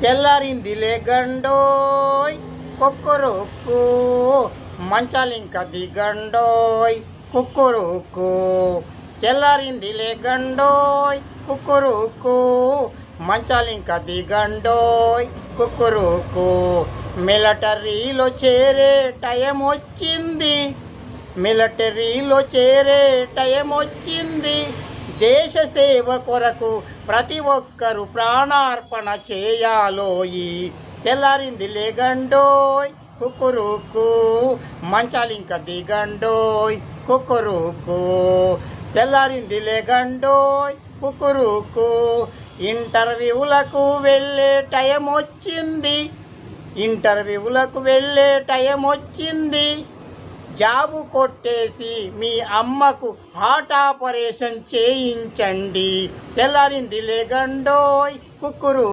తెల్లారింది లేగండోయ్ కుక్కురుక్కు మంచాలింక దిగండోయ్ కుక్కురుక్కు తెల్లారింది లేగండోయ్ కుక్కురుక్కు మంచాలింక దిగండోయ్ కుక్కురుక్కు మిలటరీలో చేరే టైం వచ్చింది మిలటరీలో చేరే టైం వచ్చింది దేశ సేవ కొరకు ప్రతి ఒక్కరు ప్రాణార్పణ చేయాలోయి. తెల్లారింది లేగండోయ్ కుక్కురుకు మంచాలింక దిగండోయ్ కుక్కురుకు తెల్లారింది లేగండోయ్ కుక్కురుకు ఇంటర్వ్యూలకు వెళ్ళే టైం వచ్చింది ఇంటర్వ్యూలకు వెళ్ళే టైం వచ్చింది జాబు కొట్టేసి మీ అమ్మకు హార్ట్ ఆపరేషన్ చేయించండి. తెల్లారింది లేగండోయ్ కుక్కురు.